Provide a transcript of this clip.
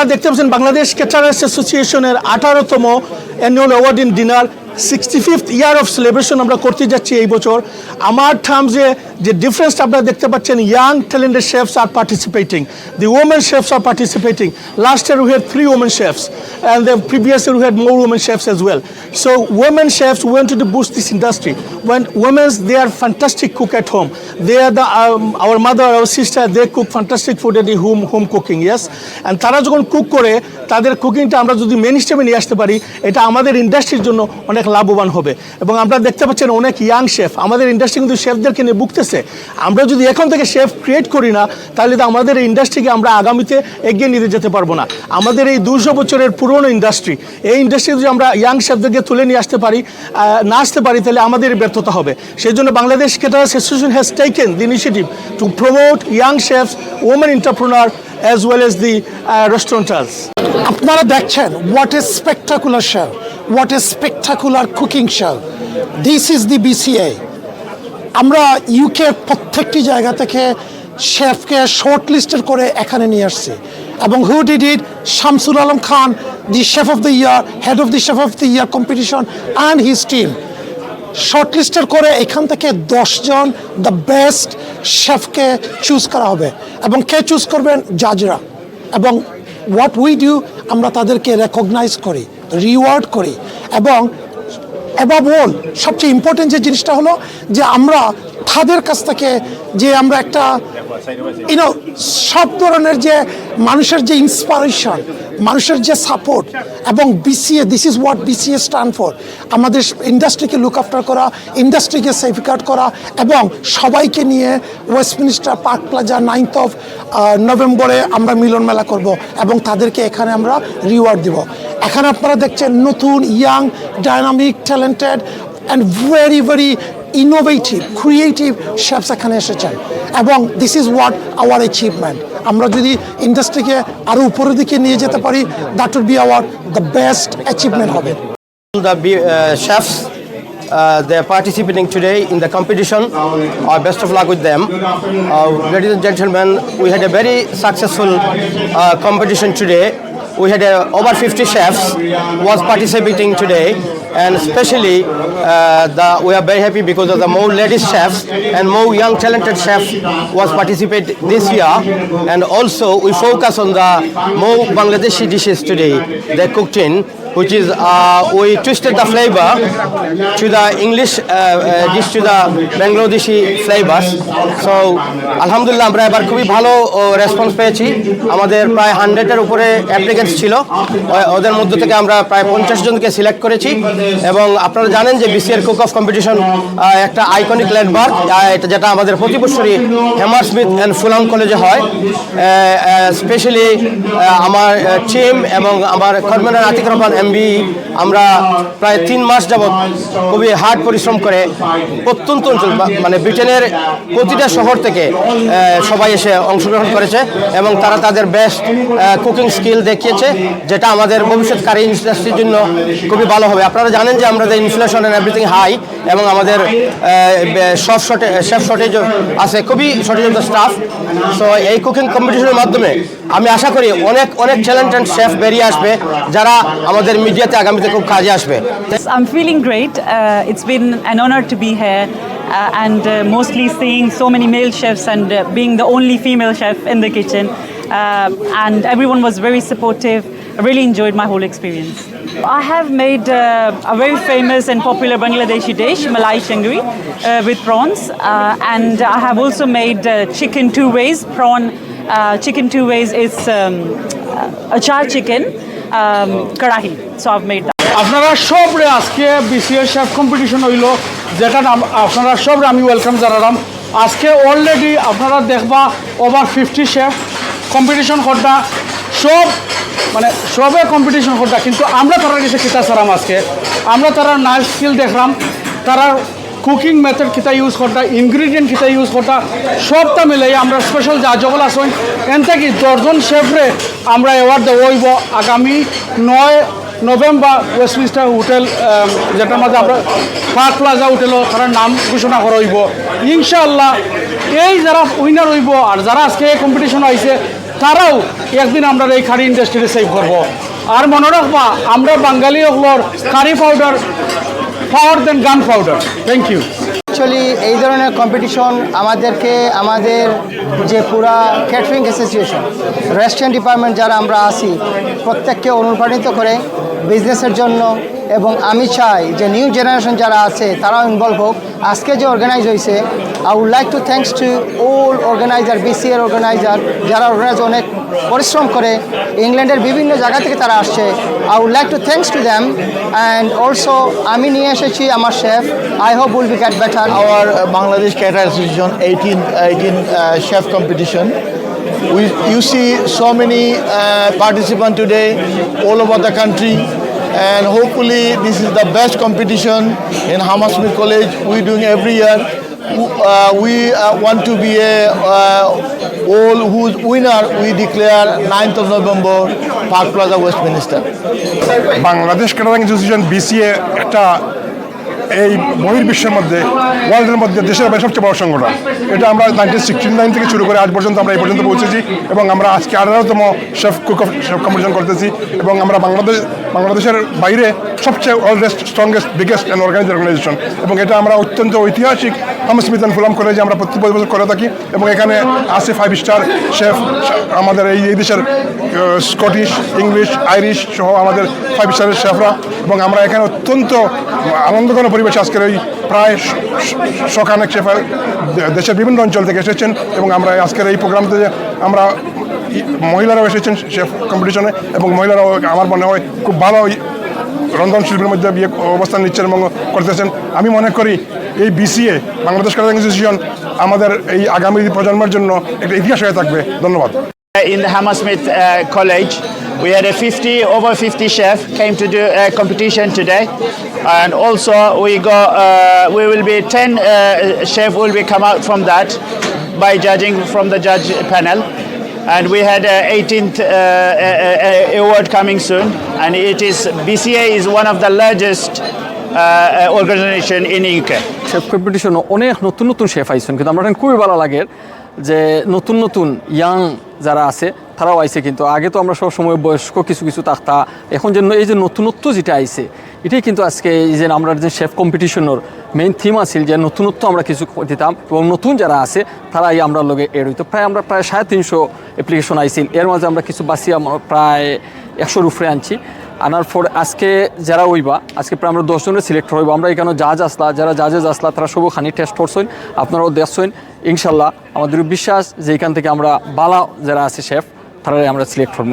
আপনারা দেখতে পাচ্ছেন বাংলাদেশ ক্যাটারার্স অ্যাসোসিয়েশনের আঠারোতম annual award in dinner sixty fifth year of celebration আমরা করতে যাচ্ছি এই বছর আমার টার্মসে যে ডিফারেন্সটা আপনারা দেখতে পাচ্ছেন ইয়াং ট্যালেন্টেড শেফস আর participating the women chefs R participating last year we had three women chefs the previous year we had more women chefs as well. So women chefs wanted to boost this industry. When women, they are fantastic cook at home. They are the um, our mother, our sister, they cook fantastic food at the home home cooking. Yes, and তারা যখন cook করে তাদের কুকিংটা আমরা যদি main স্টেমে নিয়ে আসতে পারি এটা আমাদের ইন্ডাস্ট্রির জন্য অনেক লাভবান হবে। এবং আমরা দেখতে পাচ্ছেন অনেক ইয়াং শেফ আমাদের ইন্ডাস্ট্রি কিন্তু শেফদেরকে নিয়ে বুকতেছে আমরা যদি এখন থেকে শেফ ক্রিয়েট করি না, তাহলে তো আমাদের এই ইন্ডাস্ট্রিকে আমরা আগামীতে এগিয়ে নিতে যেতে পারব না। আমাদের এই দুশো বছরের পুরনো ইন্ডাস্ট্রি এই ইন্ডাস্ট্রি যদি আমরা ইয়াং শেফদেরকে তুলে নিয়ে আসতে পারি না আসতে পারি, তাহলে আমাদের ব্যর্থতা হবে। সেই জন্য Bangladesh caterers association has taken the initiative to promote young chefs women entrepreneur as well as the restaurateurs আপনারা দেখছেন what a spectacular show what a spectacular cooking show this is the BCA আমরা UK প্রত্যেকটি জায়গা থেকে শেফকে short listed করে এখানে নিয়ে আসছি। এবং who did it Shamsul Alam Khan the chef of the year head of the chef of the year competition and his team শর্টলিস্টের করে এখান থেকে দশজন দ্য বেস্ট শেফকে চুজ করা হবে। এবং কে চুজ করবেন? জাজরা। এবং হোয়াট উই ডু আমরা তাদেরকে রেকগনাইজ করি। রিওয়ার্ড করি। এবং অ্যাবাভ অল সবচেয়ে ইম্পর্টেন্ট যে জিনিসটা হলো যে আমরা তাদের কাছ থেকে যে আমরা একটা ইউনো সব ধরনের যে মানুষের যে ইন্সপারেশন মানুষের যে সাপোর্ট এবং BCA this is what BCA stand for আমাদের ইন্ডাস্ট্রিকে লুক আফটার করা ইন্ডাস্ট্রিকে সেফগার্ড করা এবং সবাইকে নিয়ে Westminster Park Plaza ninth of নভেম্বরে আমরা মিলন মেলা করব এবং তাদেরকে এখানে আমরা রিওয়ার্ড দিব। এখন আপনারা দেখছেন নতুন young dynamic talented and very very innovative creative chefs এখানে এসেছেন এবং this is what our achievement আমরা যদি ইন্ডাস্ট্রিকে আরও উপরের দিকে নিয়ে যেতে পারি that would be our the best achievement হবে uh, uh, they are participating today in the competition. Our uh, best of luck with them. Uh, ladies and gentlemen, we had a very successful uh, competition today. We had uh, over 50 chefs was participating today. And especially uh, the, we are very happy because of the more ladies chefs and more young talented chefs was participate this year. And also we focus on the more Bangladeshi dishes today. They cooked in which is uh, we twisted the flavor to the English uh, uh, dish to the Bangladeshi flavors. So আলহামদুলিল্লাহ আমরা এবার খুবই ভালো response পেয়েছি। আমাদের প্রায় হান্ড্রেডের উপরে অ্যাপ্লিকেন্টস ছিল। ওদের মধ্য থেকে আমরা প্রায় পঞ্চাশ জনকে সিলেক্ট করেছি। এবং আপনারা জানেন যে বিসিআর কুক অফ কম্পিটিশন একটা আইকনিক ল্যান্ডমার্ক এটা যেটা আমাদের প্রতি বছরই হেমার স্মিথ অ্যান্ড ফুলাম কলেজে হয়। স্পেশালি আমার টিম এবং আমার কর্মনার আতিক রহমান এমবি আমরা প্রায় তিন মাস যাবৎ খুবই হার্ড পরিশ্রম করে প্রত্যন্ত অঞ্চল মানে ব্রিটেনের প্রতিটা শহর থেকে সবাই এসে অংশগ্রহণ করেছে এবং তারা তাদের বেস্ট কুকিং স্কিল দেখিয়েছে, যেটা আমাদের ভবিষ্যৎকারী ইন্ডাস্ট্রির জন্য খুবই ভালো হবে। আপনারা জানেন যে আমাদের ইনফ্লেশন অ্যান্ড এভরিথিং হাই এবং আমাদের সব শর্টে শেফ শর্টেজ আছে, খুবই shortage of the staff so এই কুকিং কম্পিটিশনের মাধ্যমে আমি আশা করি অনেক অনেক ট্যালেন্টেড শেফ বেরিয়ে আসবে, যারা আমাদের মিডিয়াতে আগামীতে খুব কাজে আসবে I'm feeling great. Uh, it's been an honor to be here uh, and uh, mostly seeing so many male chefs and uh, being the only female chef in the kitchen. Uh, and everyone was very supportive. I really enjoyed my whole experience. I have made uh, a very famous and popular Bangladeshi dish, Malai Changri, uh, with prawns. Uh, and I have also made uh, chicken two ways. Prawn uh, chicken two ways is um, a char chicken Karahi. So, I've made that. আপনারা সবরে আজকে BCS chef competition হইল, যেটা আপনারা সবরে আমি welcome জানালাম আজকে অলরেডি আপনারা দেখবা ওভার ফিফটি শেফ কম্পিটিশন করটা সব মানে সবে কম্পিটিশন করটা কিন্তু আমরা তারা কাছে কিতা সারাম আজকে আমরা তারা নাইফ স্কিল দেখলাম তারা কুকিং মেথড কিতা ইউজ করতা ইনগ্রিডিয়েন্ট কিতা ইউজ করতা, সবটা মিলাই আমরা স্পেশাল যা জগল আসুন এন থেকে দশজন শেফরে আমরা অ্যাওয়ার্ড দেওয়াইব আগামী নয় নভেম্বর ওয়েস্টমিনিস্টার হোটেল যেটার মধ্যে আমরা পার্ক প্লাজা হোটেলও তারা নাম ঘোষণা করা হইব ইনশাআল্লাহ এই যারা উইনার হইব আর যারা আজকে এই কম্পিটিশন আইছে, তারাও একদিন আমরা এই কারি ইন্ডাস্ট্রিতে সেভ করব। আর মনে রাখবা, আমরা বাঙালি হলোর কারি পাউডার পাওয়ার দেন গান পাউডার থ্যাংক ইউ অ্যাকচুয়ালি এই ধরনের কম্পিটিশন আমাদেরকে, আমাদের যে পুরা ক্যাটারিং অ্যাসোসিয়েশন রেস্টুরেন্ট ডিপার্টমেন্ট যারা আমরা আসি প্রত্যেককে অনুপ্রাণিত করে বিজনেসের জন্য। এবং আমি চাই যে নিউ জেনারেশন যারা আছে, তারাও ইনভলভ হোক। আজকে যে অর্গানাইজ হয়েছে I would like to thanks to all organiser বিসিএর organiser যারা অর্গানাইজার অনেক পরিশ্রম করে ইংল্যান্ডের বিভিন্ন জায়গা থেকে তারা আসছে। I would like to thanks to them and also আমি নিয়ে এসেছি আমার chef I hope will be get better our Bangladesh cater association eighteen eighteen chef competition we you see so many participant today all over the country and hopefully this is the best competition in Hammersmith college we doing every year Uh, we uh, want to be a uh, all whose winner we declare 9th of November Park Plaza Westminster. Bangladesh association BCA একটা এই বহির্বিশ্বের মধ্যে, ওয়ার্ল্ডের মধ্যে দেশের বাইরে সবচেয়ে বড় সংগঠন। এটা আমরা নাইনটিন সিক্সটি নাইন থেকে শুরু করে আজ পর্যন্ত আমরা এই পর্যন্ত পৌঁছেছি এবং আমরা আজকে আঠারোতম শেফ কুক শেফ কম্পিটিশন করতেছি এবং আমরা বাংলাদেশ, বাংলাদেশের বাইরে সবচেয়ে oldest strongest biggest and organise organisation এবং এটা আমরা অত্যন্ত ঐতিহাসিক হামস্মিথ অ্যান্ড ফুলাম কলেজে আমরা প্রতি বছর করে থাকি এবং এখানে আছে ফাইভ স্টার শেফ আমাদের এই এই দেশের স্কটিশ ইংলিশ আইরিশ সহ আমাদের ফাইভ স্টারের শেফরা এবং আমরা এখানে অত্যন্ত আনন্দঘন পরিবেশে আজকের এই প্রায় শখানেক শেফার দেশের বিভিন্ন অঞ্চল থেকে এসেছেন এবং আমরা আজকের এই প্রোগ্রামতে আমরা মহিলারাও এসেছেন শেফ কম্পিটিশনে এবং মহিলারাও আমার মনে হয় খুব ভালো রন্ধন শিল্পের মধ্যে বিয়ে অবস্থান নিচ্ছেন এবং করতেছেন আমি মনে করি এই বিসিএ বাংলাদেশ ক্যাটারিং অ্যাসোসিয়েশন আমাদের এই আগামী প্রজন্মের জন্য একটা ইতিহাস হয়ে থাকবে ধন্যবাদ in the Hammersmith uh, College. We had a 50, over 50 chef came to do a competition today. And also we got, uh, we will be 10 uh, chef will be come out from that by judging from the judge panel. And we had a 18th uh, uh, uh, award coming soon. And it is, BCA is one of the largest uh, uh, organization in UK. Chef competition অনেক নতুন নতুন chef আইসেন কিন্তু আমরা খুবই ভালো লাগে যে নতুন নতুন ইয়াং যারা আছে, তারাও আইছে কিন্তু আগে তো আমরা সব সময় বয়স্ক কিছু কিছু থাকতা এখন যে এই যে নতুনত্ব যেটা আইছে, এটাই কিন্তু আজকে এই যে আমরা যে শেফ কম্পিটিশনের মেইন থিম আছিল যে নতুনত্ব আমরা কিছু দিতাম এবং নতুন যারা আছে, তারাই আমরা লগে এর হইতো। প্রায় আমরা প্রায় সাড়ে তিনশো অ্যাপ্লিকেশন আইছিল। এর মাঝে আমরা কিছু বাসি আমরা প্রায় একশোর উপরে আনছি। আনার পর আজকে যারা হইবা, আজকে প্রায় আমরা দশজনের সিলেক্ট হইব। আমরা এখানে জাজ আসলা, যারা জাজেস আসলা, তারা সবও খানি টেস্ট করছেন আপনারাও দেখছেন ইনশাল্লাহ আমাদের বিশ্বাস যে এখান থেকে আমরা বালা যারা আছে, শেফ তারা আমরা সিলেক্ট করব।